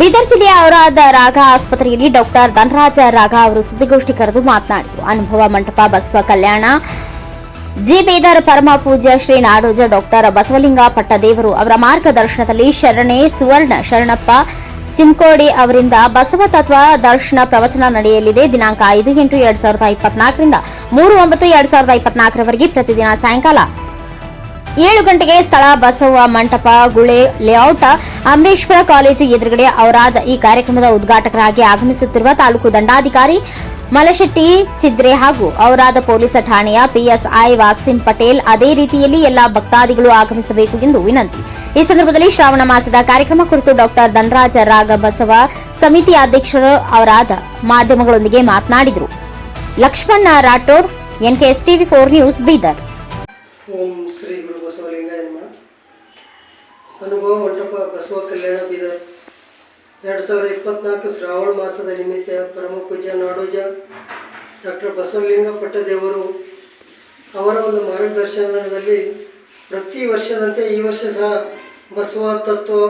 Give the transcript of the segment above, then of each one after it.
ಬೀದರ್ ಜಿಲ್ಲೆಯ ಔರಾದ ರಾಘಾ ಆಸ್ಪತ್ರೆಯಲ್ಲಿ ಡಾಕ್ಟರ್ ಧನರಾಜ ರಾಘ ಅವರು ಸುದ್ದಿಗೋಷ್ಠಿ ಕರೆದು ಮಾತನಾಡಿದರು. ಅನುಭವ ಮಂಟಪ ಬಸವ ಕಲ್ಯಾಣ, ಜಿ ಬೀದರ್ ಪರಮ ಪೂಜ್ಯ ಶ್ರೀ ನಾಡೋಜ ಡಾಕ್ಟರ್ ಬಸವಲಿಂಗ ಪಟ್ಟದೇವರು ಅವರ ಮಾರ್ಗದರ್ಶನದಲ್ಲಿ ಶರಣೆ ಸುವರ್ಣ ಶರಣಪ್ಪ ಚಿಮ್ಕೋಡಿ ಅವರಿಂದ ಬಸವ ತತ್ವ ದರ್ಶನ ಪ್ರವಚನ ನಡೆಯಲಿದೆ. ದಿನಾಂಕ ಐದು ಎಂಟು ಎರಡ್ ಸಾವಿರದ ಇಪ್ಪತ್ನಾಲ್ಕರಿಂದ ಮೂರು ಒಂಬತ್ತು ಎರಡ್ ಸಾವಿರದ ಇಪ್ಪತ್ನಾಲ್ಕರವರೆಗೆ ಪ್ರತಿದಿನ ಸಾಯಂಕಾಲ ಏಳು ಗಂಟೆಗೆ ಸ್ಥಳ ಬಸವ ಮಂಟಪ, ಗುಳೆ, ಲೇಔಟ್ ಅಮರೇಶ್ವರ ಕಾಲೇಜು ಎದುರುಗಡೆ ಅವರಾದ ಈ ಕಾರ್ಯಕ್ರಮದ ಉದ್ಘಾಟಕರಾಗಿ ಆಗಮಿಸುತ್ತಿರುವ ತಾಲೂಕು ದಂಡಾಧಿಕಾರಿ ಮಲಶೆಟ್ಟಿ ಚಿದ್ರೆ ಹಾಗೂ ಔರಾದ ಪೊಲೀಸ್ ಠಾಣೆಯ ಪಿಎಸ್ಐ ವಾಸಿಂ ಪಟೇಲ್ ಅದೇ ರೀತಿಯಲ್ಲಿ ಎಲ್ಲಾ ಭಕ್ತಾದಿಗಳು ಆಗಮಿಸಬೇಕು ಎಂದು ವಿನಂತಿ. ಈ ಸಂದರ್ಭದಲ್ಲಿ ಶ್ರಾವಣ ಮಾಸದ ಕಾರ್ಯಕ್ರಮ ಕುರಿತು ಡಾಕ್ಟರ್ ಧನರಾಜ ರಾಗ ಬಸವ ಸಮಿತಿ ಅಧ್ಯಕ್ಷರು ಅವರಾದ ಮಾಧ್ಯಮಗಳೊಂದಿಗೆ ಮಾತನಾಡಿದರು. Lakshman Rathod NKS TV four news Bidar ಓಂ ಶ್ರೀ ಗುರು ಬಸವಲಿಂಗಾಯ ನಮಃ ಅನುಭವ ಮಂಟಪ ಬಸವ ಕಲ್ಯಾಣ ಬೀದರ್. ಎರಡು ಸಾವಿರದ ಇಪ್ಪತ್ನಾಲ್ಕು ಶ್ರಾವಣ ಮಾಸದ ನಿಮಿತ್ತ ಪರಮ ಪೂಜ್ಯ ನಾಡೋಜ ಡಾಕ್ಟರ್ ಬಸವಲಿಂಗ ಪಟ್ಟದೇವರು ಅವರ ಒಂದು ಮಾರ್ಗದರ್ಶನದಲ್ಲಿ ಪ್ರತಿ ವರ್ಷದಂತೆ ಈ ವರ್ಷ ಸಹ ಬಸವ ತತ್ವ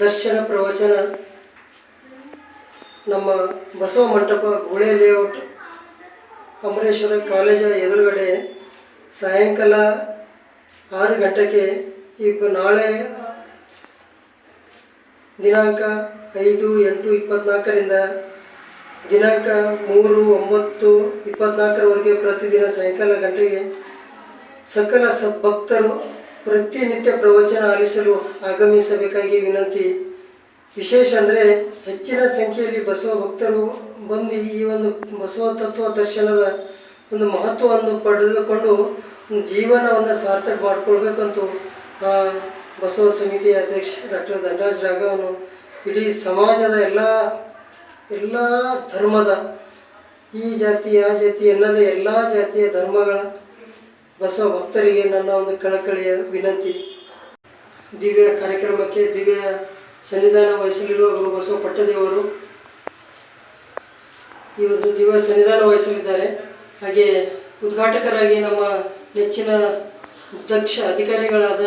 ದರ್ಶನ ಪ್ರವಚನ ನಮ್ಮ ಬಸವ ಮಂಟಪ ಗುಳೆ ಲೇಔಟ್ ಅಮರೇಶ್ವರ ಕಾಲೇಜ ಎದುರುಗಡೆ ಸಾಯಂಕಾಲ ಆರು ಗಂಟೆಗೆ ಈ ನಾಳೆ ದಿನಾಂಕ ಐದು ಎಂಟು ಇಪ್ಪತ್ನಾಲ್ಕರಿಂದ ದಿನಾಂಕ ಮೂರು ಒಂಬತ್ತು ಇಪ್ಪತ್ನಾಲ್ಕರವರೆಗೆ ಪ್ರತಿದಿನ ಸಾಯಂಕಾಲ ಗಂಟೆಗೆ ಸಕಲ ಸದ್ಭಕ್ತರು ಪ್ರತಿನಿತ್ಯ ಪ್ರವಚನ ಆಲಿಸಲು ಆಗಮಿಸಬೇಕಾಗಿ ವಿನಂತಿ. ವಿಶೇಷ ಅಂದರೆ ಹೆಚ್ಚಿನ ಸಂಖ್ಯೆಯಲ್ಲಿ ಬಸವ ಭಕ್ತರು ಬಂದು ಈ ಒಂದು ಬಸವ ತತ್ವ ದರ್ಶನದ ಒಂದು ಮಹತ್ವವನ್ನು ಪಡೆದುಕೊಂಡು ಜೀವನವನ್ನು ಸಾರ್ಥಕ ಮಾಡಿಕೊಳ್ಬೇಕಂತೂ ಬಸವ ಸಮಿತಿ ಅಧ್ಯಕ್ಷ ಡಾಕ್ಟರ್ ಧನರಾಜ್ ರಾಘವನು ಇಡೀ ಸಮಾಜದ ಎಲ್ಲ ಎಲ್ಲ ಧರ್ಮದ ಈ ಜಾತಿ, ಆ ಜಾತಿ ಎನ್ನದೇ ಎಲ್ಲ ಜಾತಿಯ ಧರ್ಮಗಳ ಬಸವ ಭಕ್ತರಿಗೆ ನನ್ನ ಒಂದು ಕಳಕಳಿಯ ವಿನಂತಿ. ದಿವ್ಯ ಕಾರ್ಯಕ್ರಮಕ್ಕೆ ದಿವ್ಯ ಸನ್ನಿಧಾನ ವಹಿಸಲಿರುವ ಗುರು ಬಸವ ಪಟ್ಟದೇವರು ಈ ಒಂದು ದಿವ್ಯ ಸನ್ನಿಧಾನ ವಹಿಸಲಿದ್ದಾರೆ. ಹಾಗೆ ಉದ್ಘಾಟಕರಾಗಿ ನಮ್ಮ ನೆಚ್ಚಿನ ದಕ್ಷ ಅಧಿಕಾರಿಗಳಾದ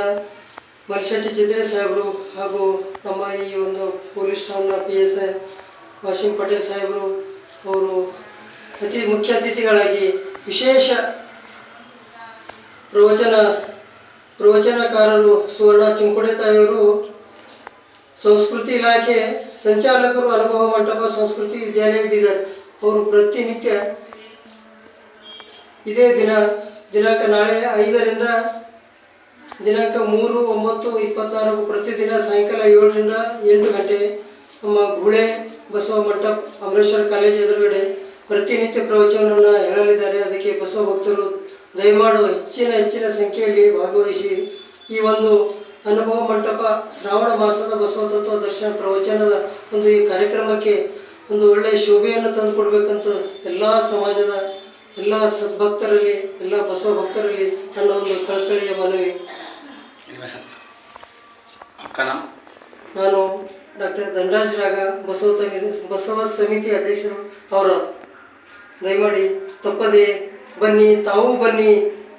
ಮಲ್ಶೆಟ್ಟಿ ಜಿದ್ರೆ ಸಾಹೇಬರು ಹಾಗೂ ನಮ್ಮ ಈ ಒಂದು police ಠಾಣ P S I Wasim Patel ಸಾಹೇಬರು ಅವರು ಅತಿ ಮುಖ್ಯ ಅತಿಥಿಗಳಾಗಿ ವಿಶೇಷ ಪ್ರವಚನ, ಪ್ರವಚನಕಾರರು ಸುವರ್ಣ ಚಿಂಕುಡೆ ತಾಯಿಯವರು, ಸಂಸ್ಕೃತಿ ಇಲಾಖೆ ಸಂಚಾಲಕರು, ಅನುಭವ ಮಂಟಪ, ಸಂಸ್ಕೃತಿ ವಿದ್ಯಾಲಯ, ಬೀದರ್ ಅವರು ಪ್ರತಿನಿತ್ಯ ಇದೇ ದಿನ ದಿನಾಂಕ ನಾಳೆ ಐದರಿಂದ ದಿನಾಂಕ ಮೂರು, ಒಂಬತ್ತು ಇಪ್ಪತ್ನಾಲ್ಕು ಪ್ರತಿದಿನ ಸಾಯಂಕಾಲ ಏಳರಿಂದ ಎಂಟು ಗಂಟೆ ನಮ್ಮ ಗುಳೆ ಬಸವ ಮಂಟಪ ಅಮರೇಶ್ವರ ಕಾಲೇಜ್ ಎದುರುಗಡೆ ಪ್ರತಿನಿತ್ಯ ಪ್ರವಚನವನ್ನು ಹೇಳಲಿದ್ದಾರೆ. ಅದಕ್ಕೆ ಬಸವ ಭಕ್ತರು ದಯಮಾಡು ಹೆಚ್ಚಿನ ಹೆಚ್ಚಿನ ಸಂಖ್ಯೆಯಲ್ಲಿ ಭಾಗವಹಿಸಿ ಈ ಒಂದು ಅನುಭವ ಮಂಟಪ ಶ್ರಾವಣ ಮಾಸದ ಬಸವ ತತ್ವ ದರ್ಶನ ಪ್ರವಚನದ ಒಂದು ಈ ಕಾರ್ಯಕ್ರಮಕ್ಕೆ ಒಂದು ಒಳ್ಳೆಯ ಶೋಭೆಯನ್ನು ತಂದು ಕೊಡಬೇಕಂತ ಎಲ್ಲ ಸಮಾಜದ ಎಲ್ಲ ಸದ್ಭಕ್ತರಲ್ಲಿ, ಎಲ್ಲ ಬಸವ ಭಕ್ತರಲ್ಲಿ ನನ್ನ ಒಂದು ಕಳಕಳಿಯ ಮನವಿ. ನಾನು ಡಾಕ್ಟರ್ ಧನರಾಜ್ ರಾಗ, ಬಸವ ಬಸವ ಸಮಿತಿ ಅಧ್ಯಕ್ಷರು. ಅವರ, ದಯಮಾಡಿ ತಪ್ಪದೆ ಬನ್ನಿ, ತಾವು ಬನ್ನಿ,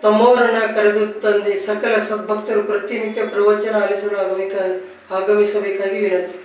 ತಮ್ಮವರನ್ನ ಕರೆದು ತಂದೆ, ಸಕಲ ಸದ್ಭಕ್ತರು ಪ್ರತಿನಿತ್ಯ ಪ್ರವಚನ ಆಲಿಸಲು ಆಗಬೇಕ ಆಗಮಿಸಬೇಕಾಗಿ ವಿನಂತಿ.